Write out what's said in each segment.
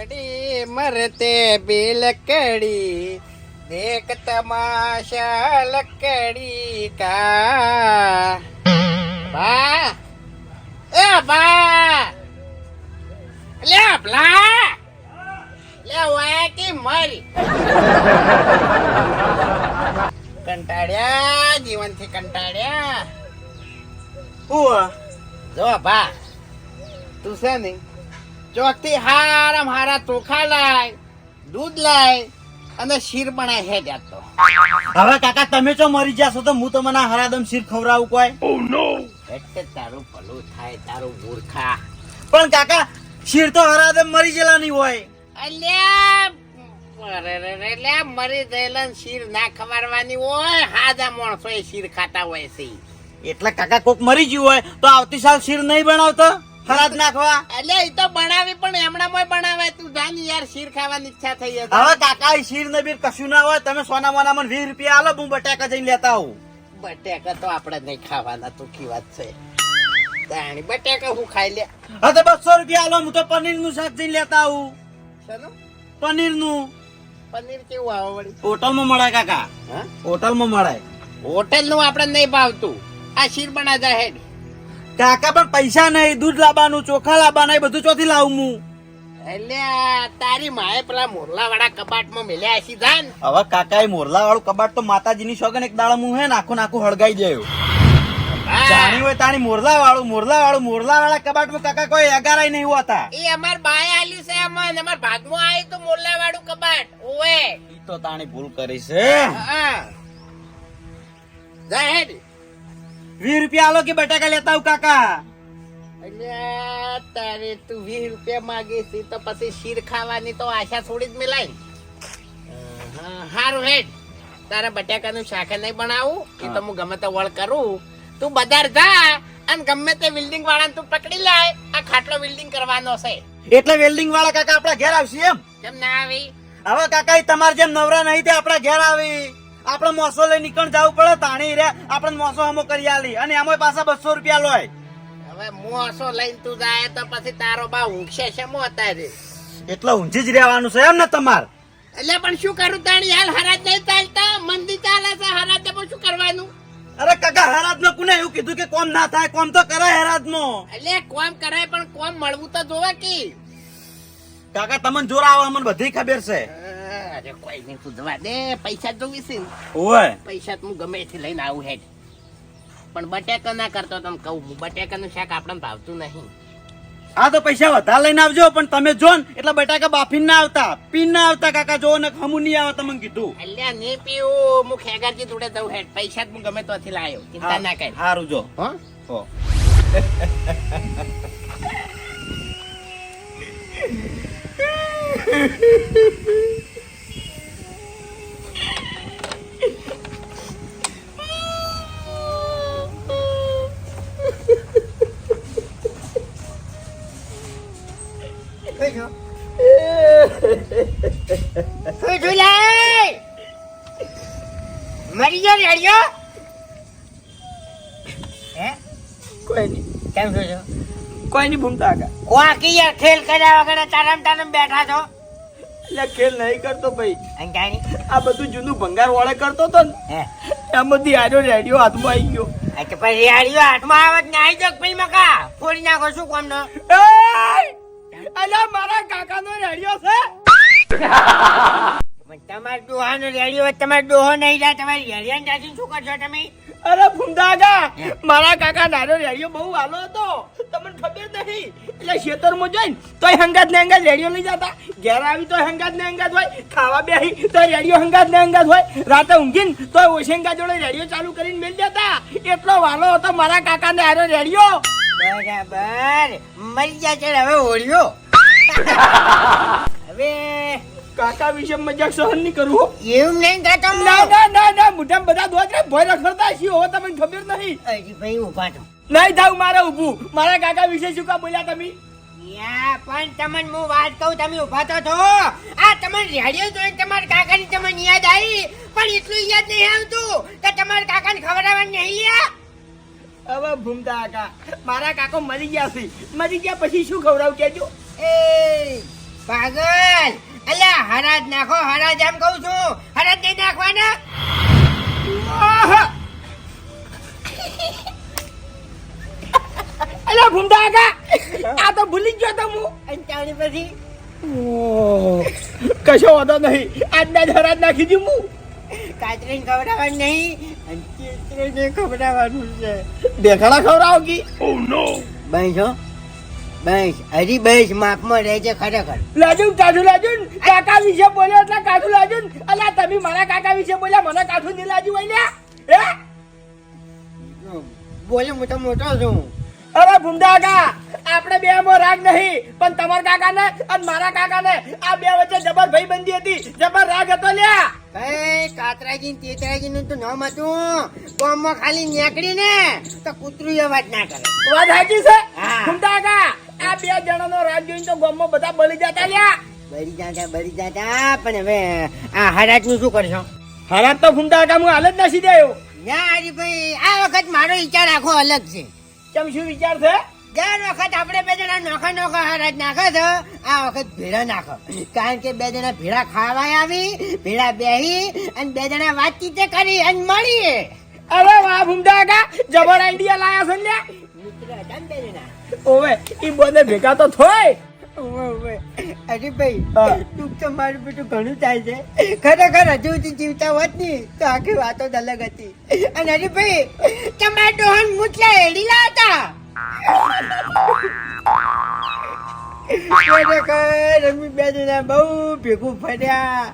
લકડી મરતે બિલકડી દેખ તમાશા લકડી કા. બા! એ બા! લે ભલા! લે વાય કે મરી કંટાળ્યા જીવનથી કંટાળ્યા. હું જો બા તું છે ને ચોકથી હારામ હારા ચોખા લાય દૂધ લાય અને શીર બનાય હે જાતો. હવે કાકા તમે જો મરી જશો તો હું તમને હરાદમ શીર ખવડાવું કોઈ? એટલે તારું ભલું થાય તારું મૂર્ખા. પણ કાકા શીર તો હરાદમ મરી ગયેલાની હોય. અલ્યા રે મરી ગયેલા ને શીર ના ખવારવાની હોય હાજા માણસો એ શીર ખાતા હોય છે. એટલે કાકા કોક મરી ગયું હોય તો આવતી સાલ શીર નહીં બનાવતો? હરાદ નાખવા? એટલે એ તો બનાવી પણ એમણામાં બનાવે તું જાન યાર શીર ખાવાની ઈચ્છા થઈ હવે કાકા એ શીર ને બીર કશું ના હોય તમે સોના મોના મને વીસ રૂપિયા આલો હું બટાકા જઈને લેતા આવું. બટેકા તો આપણે નહીં ખાવાના તુકી વાત છે. તાણી બટેકા હું ખાઈ લે. હા તો બસો રૂપિયા આલો હું તો પનીરનું શાક જઈને લેતા આવું. શેનું? પનીરનું પનીર કેવું આવે વળી હોટલમાં મળે કાકા. હોટલમાં મળે હોટેલનું આપણે નહીં ભાવતું. આ શીર બના જાય હેડ. કાકા પણ પૈસા નહીં દૂધ લાવવાનું ચોખા લાવવાના એ બધું ચોથી લાવું હું. એટલે તારી માએ પેલા મોરલા વાળા કબાટમાં મેલ્યા હશી જાન. હવે કાકા એ મોરલા વાળું કબાટ તો માતાજી ની શોખ એક દાડા હું હે નાખું નાખું હળગાઈ જાય. જાણી હોય તાણી મોરલા વાળું મોરલા વાળું મોરલા વાળા કબાટમાં કાકા કોઈ અગારાય નહીં હોતા એ અમાર બાય આલ્યું છે અમાર અમાર ભાગમાં આવી તો મોરલા વાળું કબાટ ઓવે. ઈ તો તાણી ભૂલ કરી છે. હા. હેડ. વીસ રૂપિયા આલો કે બટાકા લેતા આવું કાકા? તારે તું વીસ રૂપિયા માગે છે તો પછી શીર ખાવાની તો આશા થોડી જ મિલાય. હારું હેડ. તારા બટાકાનું શાક નહીં બનાવું એ તો હું. ગમે તે વળ કરું. તું બજાર જા અને ગમે તે બિલ્ડિંગ વાળાને તું પકડી લાય આ ખાટલો બિલ્ડિંગ કરવાનો છે. એટલે વેલ્ડિંગ વાળા કાકા આપણા ઘેર આવશે એમ? કેમ ના આવી? હવે કાકા તમારે જેમ નવરા નહીં તે આપણા ઘેર આવી. આપણે મોસો લઈ નીકળ જવું પડે તાણી રે આપણે મોસો હમો કરી આલી. અને એમાં પાછા બસો રૂપિયા લોય. હવે મોસો લઈને તું જાય તો પછી તારો બા ઊંઘશે છે મો અત્યારે. એટલે ઊંચી જ રહેવાનું છે એમ ને તમાર? એટલે પણ શું કરું તાણી? હાલ હરાજ નહીં ચાલતા? મંદી ચાલે છે હરાજ પણ શું કરવાનું? અરે કાકા હરાજ નો કોને એવું કીધું કે કોમ ના થાય? કોમ તો કરાય હરાજ નો એટલે કોમ કરાય પણ કોમ મળવું તો જોવે કે. કાકા તમને જોર આવે અમને બધી ખબર છે. અરે કોઈ નહીં તું જવા દે પૈસા જોવી છે. ઓય. પૈસા તો હું ગમે એથી લઈને આવું હેડ. પણ બટેકા ના કરતો તમે કહું હું બટેકાનું શાક આપણને ભાવતું નહીં. આ તો પૈસા વધારે લઈને આવજો પણ તમે જો ને એટલે બટાકા બાફીને ના આવતા પીન ના આવતા કાકા જો ને હમુ નહીં આવે તમને કીધું. એટલે નહીં પીવું હું ખેગારજી જોડે જઉં હેડ. પૈસા તો હું ગમે તો લાયો ચિંતા ના કર. સારું જો. હા? હો. શું ગયો? હે? કોઈ નહીં કેમ છો કોઈ નહીં ભૂમતા કાકા કે યાર ખેલ કર્યા વગર તારમ તારમ બેઠા છો? એટલે ખેલ નહીં કરતો ભાઈ. અંજાણી આ બધું જૂનું ભંગાર વાળે કરતો તો ને હે? બધી આજો રેડિયો હાથમાં આવી ગયો. આ તો પછી રેડિયો હાથમાં આવે ને આઈ જગ ભાઈ મકા. ફોડી નાખો શું કોમ નો અલ્યા મારા કાકાનો રેડિયો છે. તમારે ડોહાનો રેડિયો હોય તમારે ડોહો નહીં જાય તમારે રેડિયા ચાચી શું કરશો તમે? અરે ભૂમદાગા મારા કાકા નાનો રેડિયો બહુ હાલો હતો. તમને ખબર નહીં? એટલે ખેતરમાં જઈને તોય હંગાત ને હંગાત રેડિયો લઈ જતા. ઘેર આવી તો હંગાત ને હંગાત હોય ખાવા બેહી તો રેડિયો હંગાત ને હંગાત હોય. રાતે ઊંઘીને તો ઓશેંગા જોડે રેડિયો ચાલુ કરીને મેલ જતા એટલો વાલો હતો મારા કાકા ને આરો રેડિયો. બરાબર. મરી ગયા છે હવે ઓળ્યો. હવે કાકા વિશે મજાક સહન નહીં કરું એવું નહીં કાકા ના ના ના ના મોઢામાં બધા દોતરે ભય રખડતા છીએ હો તમને ખબર નહીં. ભાઈ ઊભા છો નહીં થાવ મારે ઊભું. મારા કાકા વિશે શું કા બોલ્યા તમે? યા પણ તમને હું વાત કહું તમે ઊભા તો છો. આ તમને રેડિયો જોઈને તમારા કાકાની તમને યાદ આવી? પણ એટલું યાદ નહીં આવતું કે તમારા કાકાને ખવડાવવાનું નહીં હવે ભૂમતા કાકા મારા કાકો મરી ગયા છે. મરી ગયા પછી શું ખવડાવ કેજો એ પાગલ. અલ્યા હરાજ નાખો હરાજ એમ કહું છું. હરાજ નહીં નાખવાના? અલ્યા અલા કા આ તો ભૂલી ગયો તો હું. અંચાણી પછી? ઓહ, કશો વાંધો નહીં. આજના જ હરાજ નાખી દઉં હું. કાતરીને ખવડાવવાનું નહીં અને ચિત્રીને ખવડાવવાનું છે. દેખાડા ખવડાવો કી. બસ હો. બસ હજી બસ માપમાં રહેજે ખરેખર. લાજુન કાઠું લાજુન. કાકા વિશે બોલ્યો એટલે કાઠું લાજુન. અલા તમે મારા કાકા વિશે બોલ્યા મને કાઠું નહીં લાજુ બોલે મોટો મોટો છું. અરે ભૂમદા કાકા આપણે બે માં રાગ નહીં પણ તમારા કાકા ને અને મારા કાકા ને આ બે વચ્ચે જબર ભાઈબંધી હતી. જબર રાગ હતો લ્યા. કઈ કાતરાજી તેતરાજી નું તો નામ હતું. ગામમાં ખાલી નીકળી ને તો કૂતરું અવાજ ના કરે. વાત સાચી છે? ભૂમદા કાકા આ બે જણાનો રાગ જોઈને તો ગામમાં બધા બળી જતા લ્યા. બળી જાતા બળી જાતા. પણ હવે આ હરાજનું શું કરશો? હરાજ તો ભૂમડા કાકા હું હાલ જ નાસી આવ્યો ના હરીભાઈ આ વખત મારો વિચાર આખો અલગ છે. કેમ શું વિચાર છે? દર વખત આપણે બે જણા નોખા નોખા હરાજ નાખે છે આ વખત ભેળા નાખો. કારણ કે બે જણા ભેળા ખાવા આવી ભેળા બેહી અને બે જણા વાતચીત કરી અને મળીએ. અરે વાહ ભૂમડા જબર આઈડિયા લાયા છે મિત્ર હતા બે જણા. ઓવે ઈ બોને ભેગા તો થોય. ઓવે, ઓવે. હરીભાઈ તો મારું બેટું ઘણું થાય છે. ખરેખર હજુ જીવતા હોતની તો આખી વાતો જ અલગ હતી. અને હરીભાઈ તમારા ડોહન મુટલા હેડીલા હતા. ખરેખર અમે બે જણા બહુ ભેગું ફર્યા.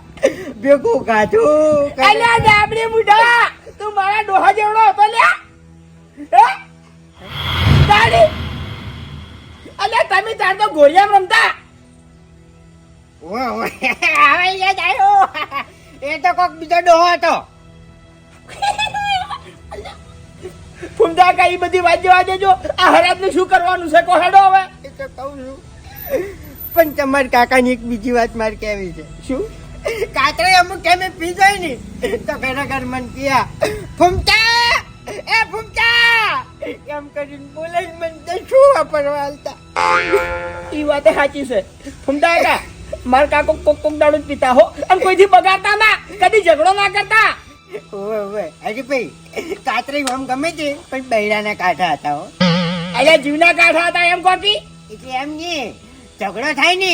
ભેગું ગાધું અલ્યા ડાબડી બુઢા તું મારા ડોહા જેવડો હતો લ્યા. હે? તારી અલ્યા તમે તાર તો ઘોડિયામાં રમતા. ઓવે. હવે એ જાયો એ તો કોક બીજો ડોહો હતો. ફૂમતા કઈ બધી વાત જવા દેજો. આ હરાજનું શું કરવાનું છે? કો હેડો હવે. એ તો કહું છું. પણ તમારા કાકાની એક બીજી વાત મારે કહેવી છે. શું? કાતરે અમુક કેમ પી જાય ને તો ખરેખર મન કિયા ફૂમતા એ ફૂમતા એમ કરીને બોલે મન તો શું વાપરવા હાલતા ઈ વાતે સાચી છે. ફૂમતા કા? મારા કાકો કોક કોક દાડો પીતા હો. અને કોઈથી બગાડતા ના કદી ઝઘડો ના કરતા? ઓવે ઓવે. હજી ભાઈ કાતરી આમ ગમે છે પણ બૈરાના કાંઠા હતા હો. અરે જીવના કાંઠા હતા એમ કોકી? એટલે એમ ને ઝઘડો થાય ને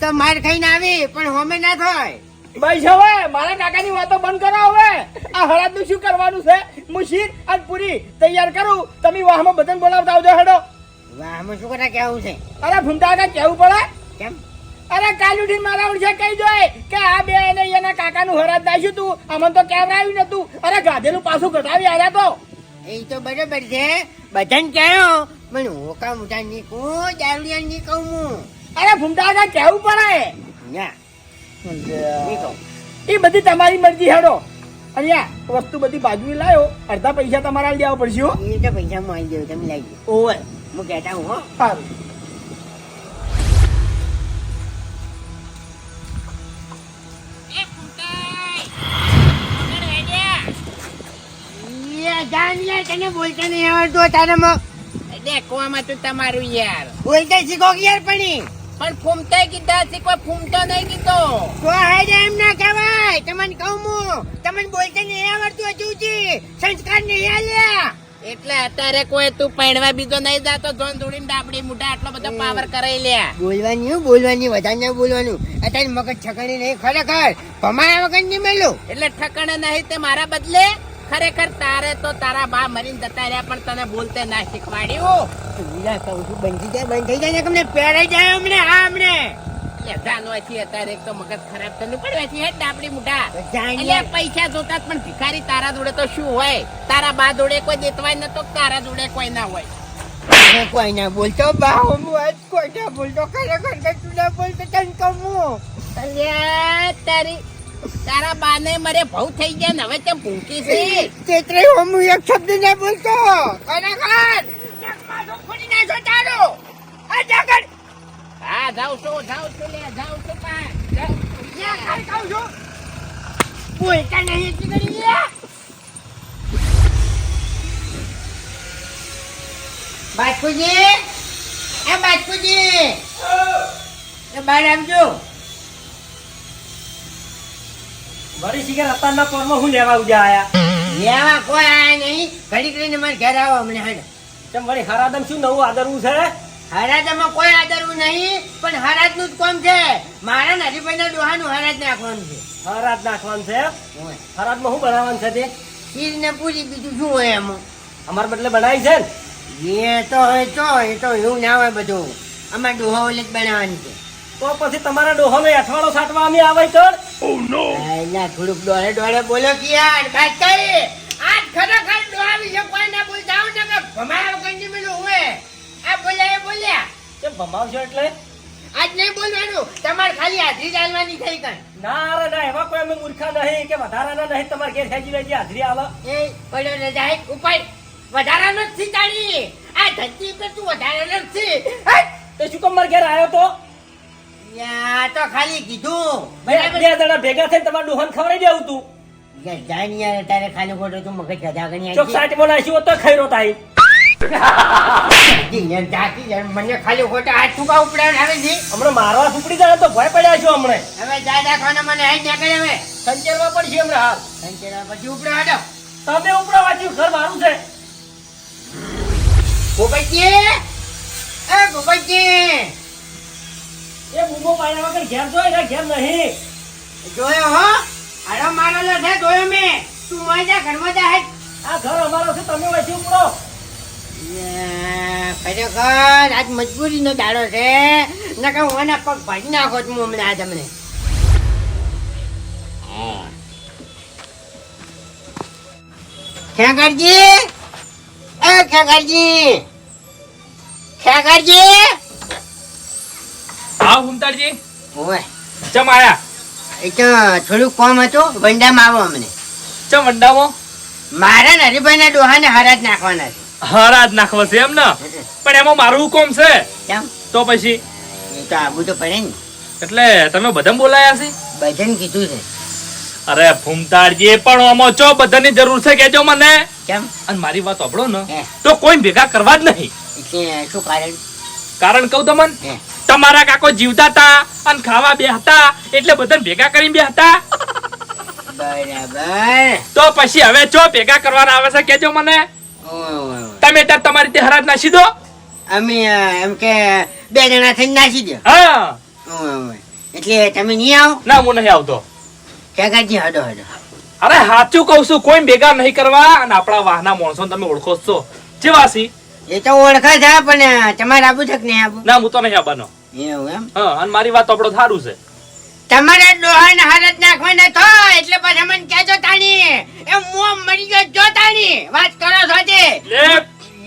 તો માર ખાઈને આવી પણ હોમે ના થાય. બસ હવે મારા કાકાની વાતો બંધ કરો હવે. આ હળદનું શું કરવાનું છે? હું શીર અને પૂરી તૈયાર કરું. તમે વાહમાં બધાને બોલાવતા આવજો હેડો. વાહ આમાં શું કરા કેવું છે? અરે ભૂમતા કેવું પડે? કેમ? અરે કાલ મારા ઉડશે કહી જોય કે આ બે એને એના કાકાનું હરાજ નાખ્યું તું. અમને તો કેમ આવ્યું નતું? અરે ગાધેલું પાછું ઘટાવી આવ્યા તો. એ તો બરોબર છે. બધાને કહ્યો. પણ હોકા મોટા ની કહું દારૂડિયા ની કહું હું. અરે ભૂમતા કાકા કેવું પડે? ના. એ બધી તમારી મરજી હેડો. અહીંયા વસ્તુ બધી બાજુ લાયો. અડધા પૈસા તમારા લેવા પડશે એ તો પૈસા માં આવી ગયો તમે લાગી ઓવે. હું કહેતા હું હો. સારું. લે, જાન લે, તને બોલતા નહીં આવડતું તારામાં દેખવામાં તો તમારું યાર. બોલતા શીખો યાર પણ પણ ફૂમતા કીધા ફૂમતો નહીં કીધો. તો હેડ એમ ના કહેવાય. તમને કહું હું તમને બોલતા નહીં આવડતું હજુ સંસ્કાર નહીં આલ્યા એટલે અત્યારે કોઈ તું પહેણવા બીજો નહીં જાતો ધોન ધોડીને ડાબડી મુઢા આટલો બધો પાવર કરાઈ લે. બોલવાની બોલવાની વધારે બોલવાનું. અત્યારે મગજ છકડી નહીં ખરેખર. ભમાયા વગર નહીં મળ્યું એટલે ઠકણે નહીં તે મારા બદલે? ખરેખર તારે તો તારા બા મરીને જતા રહ્યા પણ તને બોલતે ના શીખવાડ્યું. કહું છું બંધ જાય બંધ થઈ જાય ને તમને પહેરાઈ જાય હમણે હા હમણે અત્યારે એક તો મગજ ખરાબ એટલે પૈસા જોતા પણ ભિખારી તારા જોડે તો શું હોય? તારા બા જોડે કોઈ દેતવાય ન તો તારા જોડે કોઈ ના હોય. કોઈ ના બોલતો બા હું આજ કોઈ ના બોલતો. ખરેખર તું ના બોલતો તને કહું તારી તારા બાને મરે ભઉ થઈ ગયા ને હવે તેમ ભૂકી છે? તેત્રે હું એક શબ્દ ના બોલતો. ખરેખર. નખમાં ફોડી નાખો તારો આ જગત હા જાઉં છું જાઉં છું લે જાઉં છું પા. જાઉં છું. યા ખાઈ ખાઉં છું. નહીં એટલી ઘડી યા એ બાજકુજી એ બહાર આવજો. વળી શીખર અત્યારના પોરમાં હું લેવા ઉજા આયા? લેવા કોઈ આયા નહીં. ઘડી કરીને મારે ઘેર આવો હમણાં હેડ. તેમ વળી હરાદમ શું નવું આદરવું છે? હરાજામાં કોઈ આદરવું નહીં પણ હરાજનું જ કોમ છે. મારા નજીભાઈના ડોહાનું હરાજ નાખવાનું છે. હરાજ નાખવાનું છે? હરાજમાં શું બનાવવાનું છે તે? ખીર ને પૂરી બીજું શું હોય એમાં? અમારા બદલે બનાવી છે ને? એ તો હોય તો એ તો એવું ના હોય બધું. અમારે ડોહા ઓલે જ બનાવવાની છે. તો પછી તમારા ડોહાનો અઠવાડો સાટવા અમે આવે તો એલા થોડુંક ડોળે ડોળે બોલો કે યાર વાત કરી? આજ ખરેખર ડોહા વિશે કોઈ ના બોલતા આવું ને કે ભમાયા નહીં પેલું હોય. આ બોલ્યા એ બોલ્યા. કેમ ભમાવશો એટલે? આજ નહીં બોલવાનું. તમારે ખાલી હાજરી ચાલવાની થઈ કઈ ના રે ના એવા કોઈ અમે મૂર્ખા નહીં કે વધારાના નહીં તમારે ઘેર ખેંચી લેજે હાજરી આવે. એ પડ્યો ને જાય ઉપાય વધારાનો જ આ ધરતી પર તું વધારાનો જ થી તો શું કામ મારા ઘેર આવ્યો તો? યા તો ખાલી કીધું. ભાઈ બરાબર? બે જણા ભેગા થઈને તમારું ડોહાને ખવડાવી દેવું તું. જાય જાણ યાર તારે ખાલી ખોટો તું મગજ ગધા ગણી ચોક સાચ બોલાશી તો ખૈરો થાય હાથ હમણાં મારવા ફૂપડી જાય તો ભય પડ્યા છો હમણે હવે જા દાખવાના મને હાઈ નીકળે હવે સંચેરવા પછી ઉપડાવડો તમે ઉપડા વાંચ્યું ઘર મારું છે ગોપાજી એ ગોપાજી એ બુબો પાડ્યા વગર ઘેર જો એના ઘેર નહીં જોયો હો હારો મારેલો જોયો મેં તું મોય જા ઘરમાં જા હેડ આ ઘર અમારો છે, તમે વાંચી ઉપડો. ખરેખર આજ મજબૂરીનો દાડો છે. નકર હું એના પગ ભાજી નાખો છું હમણાં આ તમને. ખેકરજી એ ખેકરજી ખેકરજી હા હુમતાડજી ઓય. ચમ આયા? એ તો થોડું કોમ હતું વંડામાં આવો અમને. ચમ વંડામાં મારા ને હરિભાઈના ડોહાને હરાજ નાખવાના છે. હરાજ નાખવો છે એમ ને? પણ એમાં મારું હુકમ છે? તો પછી? તો તો પડે ને. એટલે તમે બધા બોલાયા છે? બધાને કીધું છે. અરે ભૂમતાડજી પણ આમાં ચો બધાની જરૂર છે કેજો મને. કેમ? અને મારી વાત સાંભળો ને તો કોઈ ભેગા કરવા જ નહીં. શું કારણ? કારણ કહું તમને તમારા કાકો જીવતા હતા અને ખાવા બે હતા એટલે બધાને ભેગા કરીને બે હતા. બરાબર. તો પછી હવે ચો ભેગા કરવાના આવે છે કેજો મને. તમે ત્યાં તમારી તે હરાજ નાસી દો. અમે એમ કે બે જણા થઈને નાસી દો. હા. એટલે તમે નહીં આવો? ના હું નહીં આવતો. કાકાજી હડો હડો. અરે સાચું કહું છું કોઈ ભેગા નહીં કરવા અને આપણા વાહના માણસો તમે ઓળખો છો. જે જેવાસી એ તો ઓળખા છે પણ તમારે આવું છે કે નહીં આવું ના હું તો નહીં આવવાનો. એવું એમ? હા અને મારી વાત આપણો સારું છે. તમારા ડોહાને હાલત નાખવાના થો એટલે પછી મને કહેજો તાણી. એ મો મરી ગયો જો તાણી. વાત કરો છો તે લે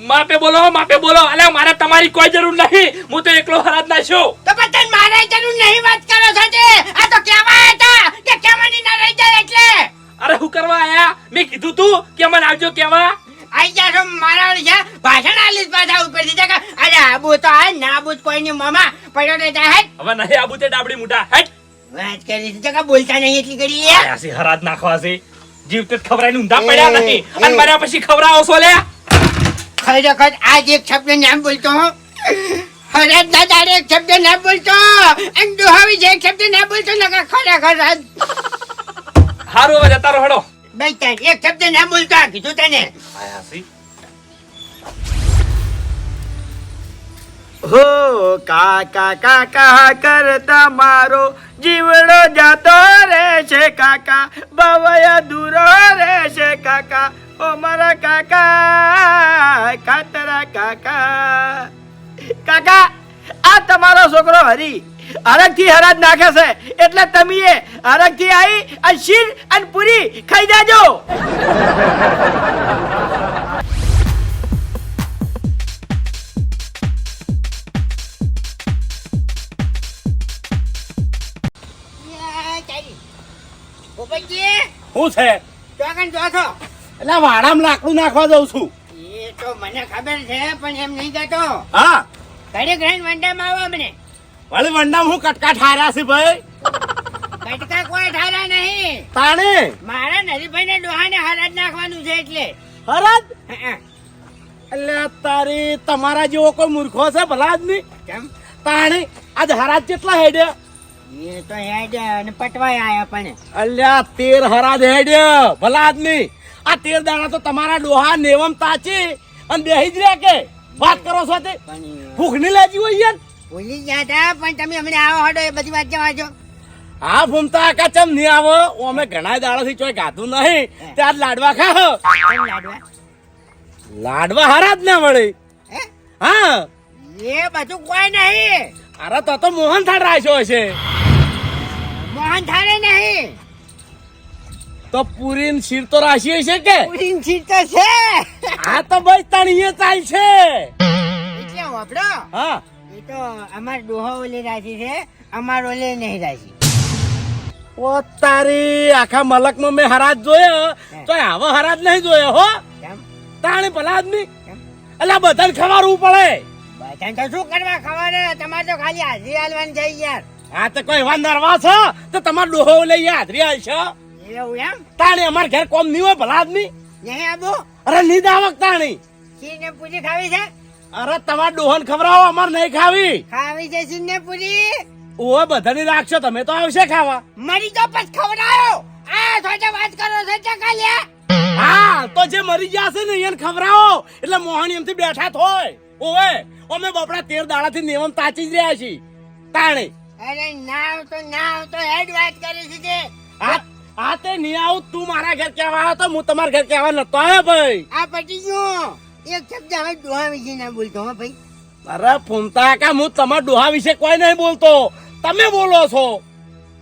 માપે બોલો માપે બોલો. અલે મારે તમારી કોઈ જરૂર નહીં. હું તો એકલો હરાજ છું. તો પછી મારે જરૂર નહીં વાત કરો છો તે આ તો કેવા હતા કે કેવાની ના રહી જાય એટલે. અરે હું કરવા આયા? મેં કીધું તું કે મને આવજો કેવા આઈ જા છો મારા છે ભાષણ આલીસ પાછા ઉપર દીધા કે અરે આબુ તો આ ના આબુ તો કોઈ ની મામા પડ્યો ને જાય હવે નહીં આબુ તે ડાબડી મુઠા હેટ વાત કરી છે જગા બોલતા નહીં એટલી કરી આયા છે હરાજ નાખવા છે જીવ તે ખવરાઈને ઊંધા પડ્યા નહીં અને એ. પછી ખવરાવો છો લે? ખરેખર આજ એક શબ્દ નામ બોલતો હું. હરાજ દાદા એક શબ્દ ના બોલતો. અને દુહાવી જે એક શબ્દ ના બોલતો નકર ખરેખર રાજ હારું હવે જતા રહો હેડો. બેટા એક શબ્દ ના બોલતો કીધું તને. આયા હો, કાકા કાકા કરતા મારો જીવડો જતો રે છે, કાકા. બવય દૂરો રે છે, કાકા. ઓ મારા કાકા કાતરા કાકા. કાકા, આ તમારો છોકરો હરી. હરકથી હરાજ નાખે છે. એટલે તમે હરકથી આવી અને શીર અને પૂરી ખાઈ જાજો. શું છે? આગળ જો છો? એટલે વાડામાં લાકડું નાખવા જઉં છું. એ તો મને ખબર છે પણ એમ નહીં જતો હા. ઘડી ઘરે વંડામાં આવો મને વળી વંડામાં હું કટકા ઠાર્યા છે ભાઈ? કટકા કોઈ ઠાર્યા નહીં. તાણે? મારા નરીભાઈ ને ડોહાને હરાજ નાખવાનું છે એટલે. હરાજ? એટલે તારી તમારા જેવો કોઈ મૂર્ખો છે ભલા જ નહીં કેમ? તાણે? આજ હરાજ કેટલા હેડે એ તો હેડ અને પટવાય આયા પણ. અલ્યા તેર હરાજ હેડે ભલા આદમી આ તેર દાડા તો તમારા ડોહા નેવમ તાચી અને બેહી જ રહ્યા કે? વાત કરો છો તે? ભૂખની લાગી હોય યાર? ભૂલી ગયા હતા પણ તમે હમણાં આવો હડો એ બધી વાત જવા છો હા ભૂમતા આકા ચમ નહીં આવો? અમે ઘણા દાડાથી ચોય ગાધું નહીં. ત્યાં લાડવા ખાઓ લાડવા? લાડવા હારા જ ના મળે હા? એ બધું કોઈ નહીં. અરે તો તો મોહન થાળ રાખ્યો હશે. મોહન થાળે નહીં. તો પૂરી શીર તો રાશી હશે કે? પૂરી શીર તો છે. આ તો ભાઈ તણીએ ચાલ છે. એટલે વાપરો. હા. એ તો અમાર ડોહો ઓલી રાશી છે અમાર ઓલે નહીં રાશી. ઓ તારી આખા મલકમાં મેં હરાજ જોયો. તો આવો હરાજ નહીં જોયો હો? તાણે ભલા આદમી? એટલે બધાને ખવારવું પડે. બધાને તો શું કરવા ખબર હે? તમારે તો ખાલી હાજરી હાલવાની જાય યાર. આ તો કોઈ એવા નરવા છે? તો તમારો ડોહો લઈ હાજરી આવશે એવું એમ? તાણે અમાર ઘેર કોમ નહીં હોય ભલા આદમી નહીં આબુ? અરે નહીં દાવક તાણી. શીર ને પૂરી ખાવી છે? અરે તમાર ડોહન ખવડાવો અમાર નહીં ખાવી. ખાવી છે શીર ને પૂરી ઓય બધાની રાખશો તમે તો આવશે ખાવા. મરી તો પછી ખવડાયો આ થોડે વાત કરો છો ચકાલ્યા હા તો જે મરી ગયા છે ને એને ખવડાવો. એટલે મોહણી એમથી બેઠા થોય ઓવે અમે બપડા તેર દાડાથી નિયમ તાચી જ રહ્યા છીએ. તાણે અરે ના આવતો ના આવતો હેડ વાત કરે છે કે આ તે નહીં આવું તું મારા ઘર કહેવા આવ્યો તો હું તમારા ઘર આવા નતો આવ્યો ભાઈ. આ પટી ગયું એક શબ્દ હવે ડોહા વિશે ના બોલતો હા ભાઈ. અરે ફૂમતા કા હું તમારા ડોહા વિશે કોઈ નહીં બોલતો. તમે બોલો છો.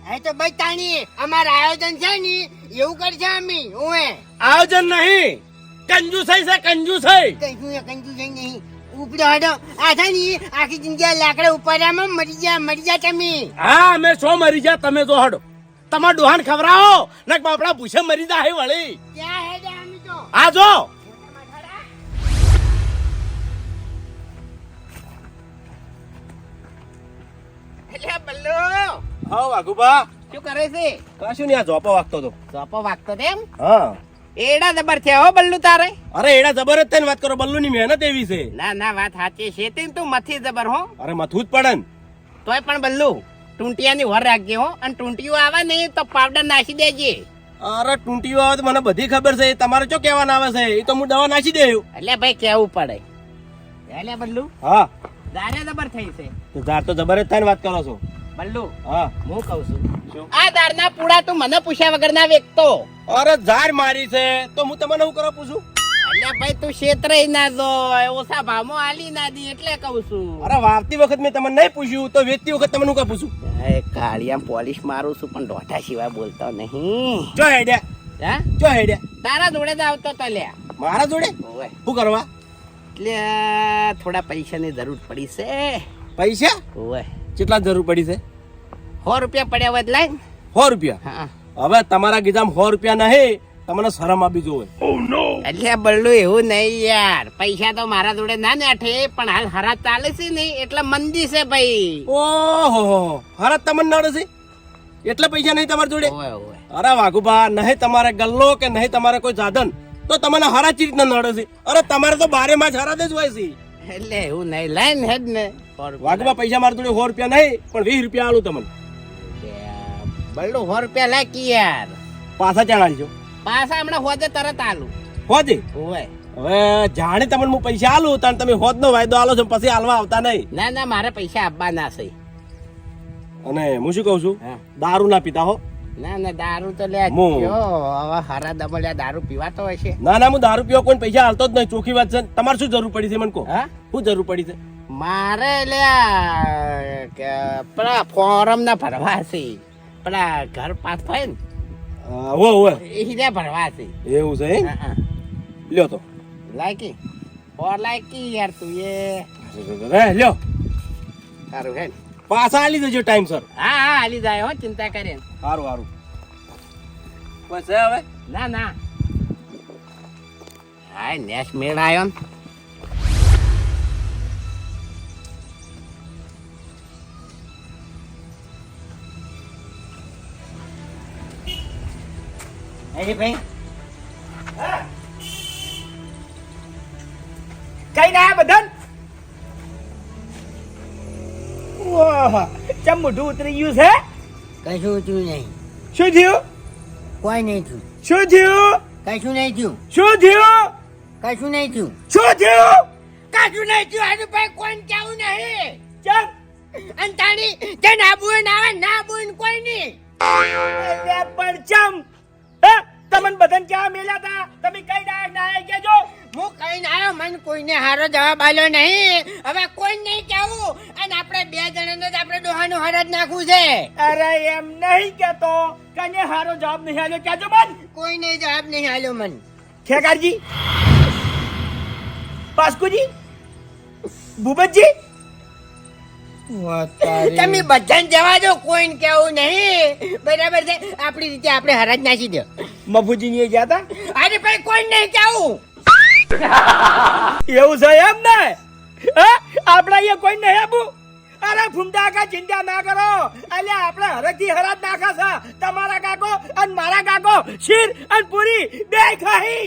હે તો ભાઈ તાણી અમારું આયોજન છે ને એવું કરશે અમે ઓએ આયોજન નહીં. કંજુસાઈ છે કંજુસાઈ. કઈ શું કંજુ છે નહીં. ઉપડો હડો. આ છે ને આખી જિંદગી લાકડા ઉપાડ્યામાં મરી જા મરી જા તમે. હા અમે છો મરી ગયા તમે જો હડો. તમારા ડોહાન ખવડાવો ને બાપડા ભૂસે મરી જાય વળી. ક્યાં હેડે અમે તો? આ જો. એટલે બલ્લુ. હા વાઘુબા શું કરે છે? કશું નહીં આ જોપો વાગતો તો. જોપો વાગતો તેમ હા. એડા જબર છે હો બલ્લુ તારે? અરે એડા જબર જ વાત કરો બલ્લુ ની મહેનત એવી છે. ના ના વાત સાચી છે. તે તું મથી જબર હો. અરે મથું જ પડે ને. તોય પણ બલ્લુ ટૂંટિયાની વર રાખજે હો. અને ટૂંટિયું આવે ને તો પાવડર નાખી દેજે. અરે ટૂંટીઓ આવે તો મને બધી ખબર છે. તમારે શું કહેવાના આવે છે? એ તો હું દવા નાખી દેવું એટલે ભાઈ કેવું પડે. એટલે બલ્લુ. હા. દારે જબર થઈ છે. તો ઝાડ તો જબર જ થાય વાત કરો છો. બલ્લુ હા. હું કઉ છું. શું? આ દારના પૂડા તું મને પૂછ્યા વગર ના વેચતો. અરે ઝાડ મારી છે તો હું તમને શું કરવા પૂછું? એટલે ભાઈ તું ક્ષેત્રે ના જો ઓછા ભાવમાં આલી ના દી એટલે કહું છું. અરે વાવતી વખત મેં તમને નહીં પૂછ્યું તો વેચતી વખત તમને હું કા પૂછું? કાળિયા પોલિશ મારું છું પણ દોઢા સિવાય બોલતો નહીં. જો હેડ્યા હે? જો હેડ્યા તારા જોડે જ આવતો તો મારા જોડે? શું કરવા? એટલે થોડા પૈસાની જરૂર પડી છે. પૈસા? ઓવે. કેટલા જરૂર પડી છે? સો રૂપિયા પડ્યા હોય લાઈન સો રૂપિયા? હવે તમારા ગીજામાં સો રૂપિયા નહીં તમને શરમ આપી જોવે એટલે બળલું એવું નહીં યાર. પૈસા તો મારા જોડે ના નાઠે પણ હાલ હરા ચાલે છે નહીં એટલે મંદી છે ભાઈ. ઓહો હરા તમને નડે છે? એટલા પૈસા નહીં તમારા જોડે? અરે વાઘુબા નહીં તમારે ગલ્લો કે નહીં તમારે કોઈ સાધન તો તમને હરા ચીજ રીતના નડે છે? અરે તમારે તો બારે માં જ હરા જ હોય છે. એટલે એવું નહીં લાઈન હેડ ને. વાઘુબા પૈસા મારા જોડે સો રૂપિયા નહીં પણ વીસ રૂપિયા આલું તમને. બલ્લુ હો રૂપિયા લાગી યાર. પાછા ચડાવજો પાછા હમણાં હોજે તરત આલુ. હોજે? ઓવે હવે જાણે તમને હું પૈસા આલું તાણ તમે હોજ નો વાયદો આલો છો પછી આલવા આવતા નહીં. ના ના મારે પૈસા આપવા ના છે. અને હું શું કહું છું? દારૂ ના પીતા હો. ના ના દારૂ તો લે. હવે હરા દમલ્યા દારૂ પીવાતો હશે ના ના હું દારૂ પીવા કોઈ પૈસા હાલતો જ નહીં. ચોખ્ખી વાત છે તમારે શું જરૂર પડી છે મને કહો. હા? શું જરૂર પડી છે? મારે લે પેલા ફોરમ ના ભરવા છે. પેલા ઘર પાસ થાય ને હો હો એ હીરા ભરવા છે. એવું છે. લ્યો તો. લાયકી. ઓર લાયકી યાર તું એ. રે લ્યો. સારું હે? પાછા આલી દેજો ટાઈમ સર. હા હા હાલી જાય હો ચિંતા કરે સારું સારું કોઈ છે હવે? ના ના. હાય નેક્સ્ટ મેળ આવ્યો ને. અરે ભાઈ કઈ ના બધા ચમ મોઢું ઉતરી ગયું છે કશું થયું નહીં શું થયું કોઈ નહીં થયું શું થયું કશું નહીં થયું શું થયું કશું નહીં થયું શું થયું કશું નહીં થયું આનું ભાઈ કોઈ કેવું નહીં ચમ અને તાણી તે ના બોલ ના આવે ના બોલ કોઈ નહીં પણ ચમ હે તમને બધાને ક્યાં મેલ્યા તા? તમે કઈ ડાયરેક્ટ ડાયરેક્ટ કેજો હું કઈ ના મને કોઈને હારો જવાબ આલ્યો નહીં. હવે કોઈ નહીં કેવું અને આપણે બે જણાને જ આપણે ડોહાનું હરજ નાખવું છે. અરે એમ નહીં કેતો કને હારો જવાબ નહીં આલ્યો કેજો મન. કોઈને જવાબ નહીં આલ્યો મન. ખેગારજી? પાસ્કુજી ભૂપતજી? તમે બધાને જવા દો કોઈને કેવું નહીં. બરાબર છે? આપણી રીતે આપણે હરાજ નાખી દો. મફુજી ને ગયા હતા અરે ભાઈ કોઈને નહીં કેવું એવું છે એમ ને? હે? આપણે અહીંયા કોઈ નહીં આપું અરે ફૂમતા કા ચિંતા ના કરો. એટલે આપણે હરકી હરાજ નાખા છે. તમારા કાકો અને મારા કાકો શીર અને પૂરી બે ખાઈ